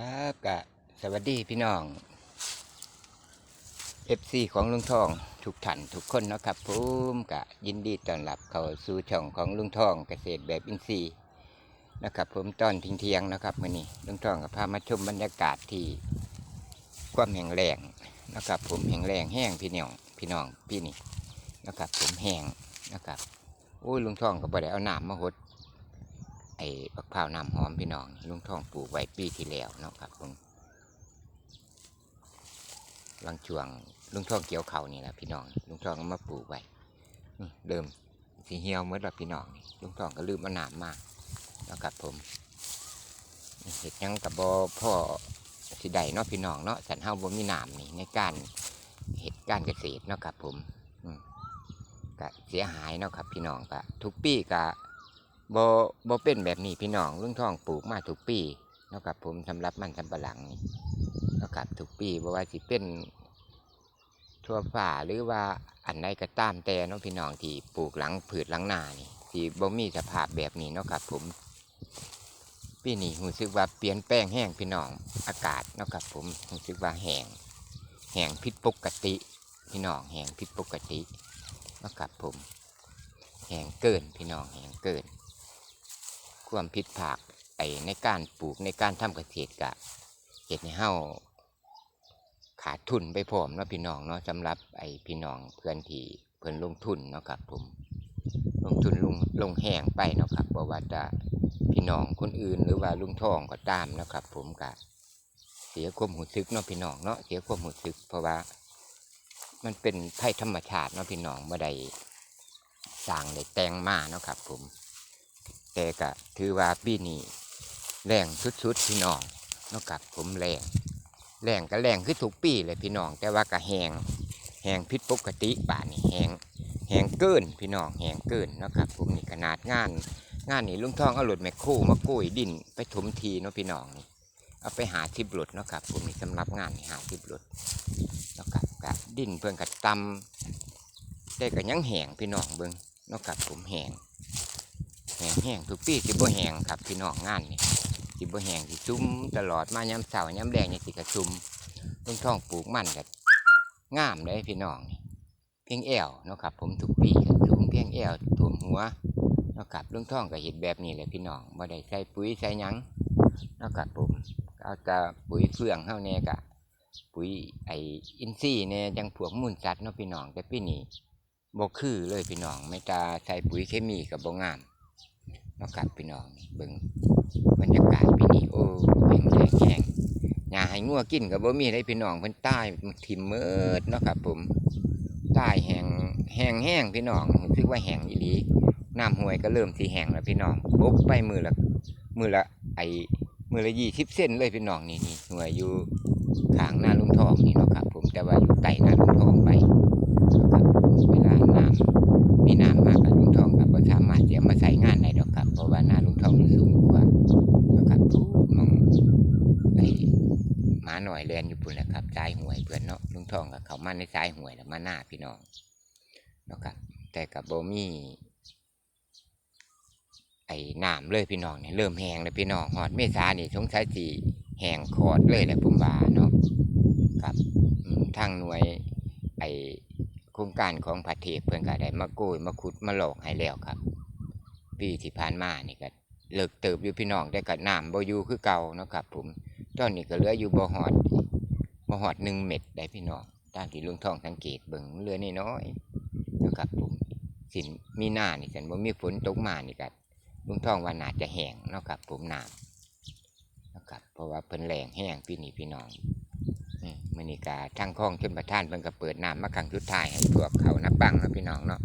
ครับกะสวัสดีพี่น้อง FC ของลุงทองทุกท่านทุกคนนะครับผมกะยินดีต้อนรับเข้าสู่ช่องของลุงทองเกษตรแบบอินทรีย์นะครับผมตอนทิ้งเทียงนะครับมื่อนี้ลุงทองก็พามาชมบรรยากาศที่ความแห้งแล้งนะครับผมแห้งแล้งแห้งพี่น้องพี่น้องพี่นี่นะครับผมแห้งนะครับโอ้ยลุงทองก็บ่ได้เอาน้ำมาหด ไอ้บักพร้าวน้ำหอมพี่น้องลุงทองปลูกไว้ปีที่แล้วเนาะครับผมบางช่วงลุงทองเกี่ยวเขานี่แหละพี่น้องลุงทองก็มาปลูกไว้เริ่มสีเหี่ยวเมื่อไรพี่น้องลุงทองก็ลืมเอาน้ำมาเนาะครับผมเห็ดยังกับบอพ่อสิได้เนาะพี่น้องเนาะสันเฮาบ่มีหน้ำนี่ในการเห็ดการเกษตรเนาะครับผมอืมก็เสียหายเนาะครับพี่น้องก็ทุกปีก็ บ่บ่เป็นแบบนี้พี่น้องลุงทองปลูกมาทุกปีเนาะครับผมสำหรับมันสำปะหลังนี่นาะครับทุกปีบ่ว่าสิเป็นทั่วฝ่าหรือว่าอันใดก็ตามแต่เนาะพี่น้องที่ปลูกหลังผืชหลังนานี่ที่บ่มีสภาพแบบนี้เนาะครับผมปีนี้รู้สึกว่าเปลี่ยนแปลงแห้งพี่น้องอากาศเนาะครับผมรู้สึกว่าแห้งแห้งผิดปกติ พี่น้องแห้งผิดปกติเนาะครับผมแห้งเกินพี่น้องแห้งเกิน ความผิดพลาดไอในการปลูกในการทำเกษตรกะเห็ดให้เฮ้าขาดทุนไปพร้อมเนาะพี่น้องเนาะสำหรับไอพี่น้องเพื่อนที่เพื่อนลงทุนเนาะครับผมลงทุนลงลงแห้งไปเนาะครับเพราะว่าจะพี่น้องคนอื่นหรือว่าลุงทองก็ตามเนาะครับ ผมกะเสียความหูซึกเนาะพี่น้องเนาะเสียความหูซึก เพราะว่า มันเป็นภัยธรรมชาติเนาะพี่น้องเมื่อใดสร้างได้แตงมาเนาะครับ ผม แต่ก็ถือว่าปีนี้แรงสุดๆพี่น้องเนาะกับผมแรงแรงก็แรงคือทุกปีเลยพี่น้อง แต่ว่าก็แหงแหงผิดปกติป่านนี้แหงแหงเกินพี่น้องแหงเกินเนาะครับผมนี่ขนาดงาน งานนี้ลุงทองเอารถแมคโครมากุ้ยดินไปถมทีเนาะพี่น้องนี่เอาไปหาทิบรถเนาะครับผมนี่สำหรับงานนี่หาทิบรถเนาะครับกะดินเพื่อนกับตำแต่ก็ยังแหงพี่น้องเบิ่งเนาะครับผมแหง แห้งทุกปีสิบ่แห้งครับพี่น้องงานนี่สิบ่แห้งสิชุ่มตลอดมาย้ำเสาย้ำแดงนี่สิกระชุ่มลุงท่องปลูกมันกับงามเลยพี่น้องนี่เพียงแอวนะครับ ผมทุกปีชุ่มเพียงแอวท่วมหัวนะครับลุงท่องก็เห็นแบบนี้เลยพี่น้องบ่ได้ใส่ปุ๋ยใส่ยังนะครับผมเอาแต่ปุ๋ยเฟืองเฮาแน่กะปุ๋ยไออินทรีย์เนี่ยยังพวกมูลสัตว์เนาะพี่น้องแต่ปีนี้บ่คือเลยพี่น้องไม่ตาใส่ปุ๋ยเคมีกับบ่งาม เนาะครับพี่น้องเบิ่งบรรยากาศปีนี้โอ้แห้งแห้งแห้งหญ้าให้งัวกินกับบ่มีได้พี่น้องเพิ่นใต้ทิ่มเมิดเนาะครับ ผมใต้แห้งแห้งแห้งพี่น้องรู้สึกว่าแห้งอีหลีน้ำห้วยก็เริ่มสิแห้งแล้วพี่น้องบกไปมือละมือละไอมือละยี่สิบเส้นเลยพี่น้องนี่นี่ห่วยอยู่ข้างหน้าลุงทองนี่เนาะครับ ผมแต่ว่าอยู่ใต้หน้าลุงทองไปเวลาน้ำมีน้ำมากกับลุงทองกับบ่สามารถจะมางานได้ดอกครับ เพราะว่าหน้าลุงทองมันสูงกว่านะครับทุกมองไอ้หมาหน่อยเรียนอยู่ปุ่นแหละครับสายหวยเพื่อนเนาะลุงทองกับเขามาในสายหวยแล้วมาหน้าพี่น้องเนาะครับแต่กับโบมี่ไอ้น้ำเลยพี่น้องเนี่ยเริ่มแห้งเลยพี่น้องหอดเมษานี่สงสัยสีแห้งคอดเลยแหละผมว่าเนาะครับทางหน่วยไอโครงการของพระเทพเพื่อนก็ได้มาโกยมาขุดมาหลอกให้แล้วครับ ปีที่ผ่านมานี่ก็เลิกเติบอยู่พี่น้องได้กับน้ำบ่อยู่คือเก่าเนาะครับผม ตอนนี้ก็เหลืออยู่บ่หอดบ่หอดหนึ่งเม็ดได้พี่น้องตามที่ลุงทองสังเกตเบิ่งเลือนี่น้อยๆนะครับผมสินมีหน้านี่สันบ่มีฝนตกมานี่ก็ลุงทองว่าน่าจะแห้งเนาะครับผมน้ำนะครับเพราะว่าเพิ่นแรงแห้งปีนี้พี่น้องมมื้อนี้ก็ทางคลองชนประท่านเพิ่นก็เปิดน้ำมาครั้งสุดท้ายให้พวกเขานักบังเนาะพี่น้องเนาะ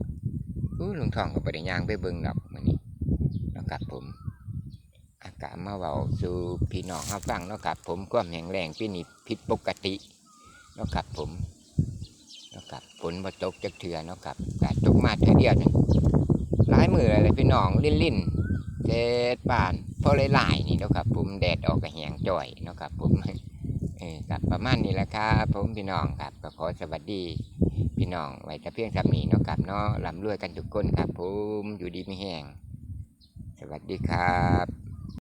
อู้ลุงทองก็บ่ได้ย่างไปเบิ่งดอกมื้อนี้เนาะครับผม กามาเว้าสู่พี่น้องเฮาฟังเนาะครับผมความแห้งแล้งปีนี้ผิดปกติเนาะครับผมเนาะครับฝนบ่ตกจักเทื่อเนาะครับก็ตกมาเทื่อเดียวนึงหลายมื้อแล้วแหละพี่น้องลิ่นๆแดดป่านพอหลายๆนี่เนาะครับผมแดดออกก็แหงจ่อยเนาะครับผมเออครับประมาณนี้แหละครับผมพี่น้องครับก็ขอสวัสดีพี่น้องไว้แต่เพียงสำนีเนาะครับเนาะร่ำรวยกันทุกคนครับผมอยู่ดีไม่แห้งสวัสดีครับ